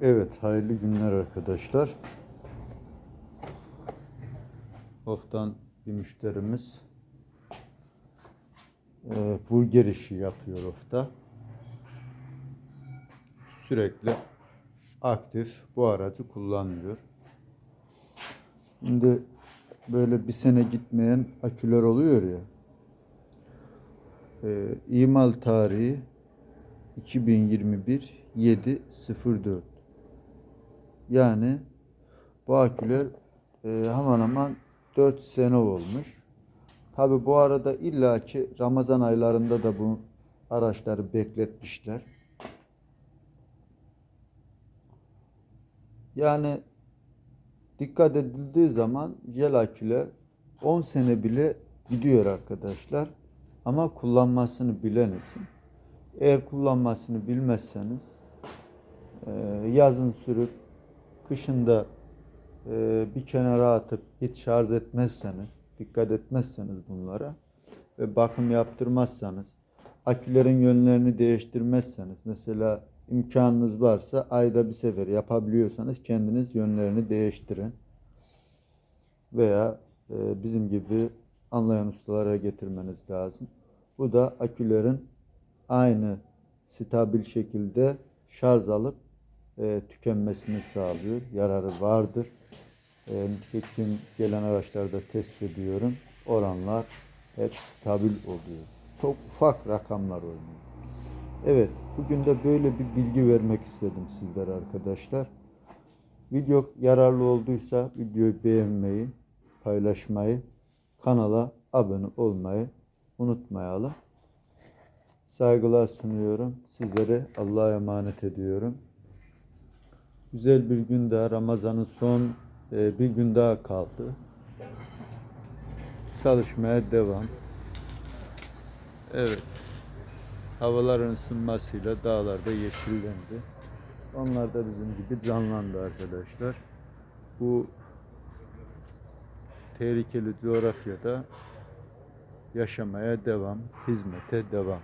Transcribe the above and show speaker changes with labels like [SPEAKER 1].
[SPEAKER 1] Evet, hayırlı günler arkadaşlar. Oftan bir müşterimiz e, burger işi yapıyor ofta. Sürekli aktif bu aracı kullanmıyor. Şimdi böyle bir sene gitmeyen aküler oluyor ya. E, imal tarihi 2021 704. Yani bu aküler e, hemen hemen 4 sene olmuş. Tabi bu arada illaki Ramazan aylarında da bu araçları bekletmişler. Yani dikkat edildiği zaman jel aküler 10 sene bile gidiyor arkadaşlar. Ama kullanmasını bilen için. Eğer kullanmasını bilmezseniz yazın sürüp kışında e, bir kenara atıp hiç şarj etmezseniz, dikkat etmezseniz bunlara ve bakım yaptırmazsanız, akülerin yönlerini değiştirmezseniz, mesela imkanınız varsa ayda bir sefer yapabiliyorsanız kendiniz yönlerini değiştirin. Veya e, bizim gibi anlayan ustalara getirmeniz lazım. Bu da akülerin aynı stabil şekilde şarj alıp e, tükenmesini sağlıyor. Yararı vardır. E, nitekim gelen araçlarda test ediyorum. Oranlar hep stabil oluyor. Çok ufak rakamlar oynuyor. Evet, bugün de böyle bir bilgi vermek istedim sizlere arkadaşlar. Video yararlı olduysa videoyu beğenmeyi, paylaşmayı, kanala abone olmayı unutmayalım. Saygılar sunuyorum. Sizlere Allah'a emanet ediyorum. Güzel bir gün daha Ramazan'ın son e, bir gün daha kaldı. Çalışmaya devam. Evet. Havaların ısınmasıyla dağlarda yeşillendi. Onlar da bizim gibi canlandı arkadaşlar. Bu tehlikeli coğrafyada yaşamaya devam, hizmete devam.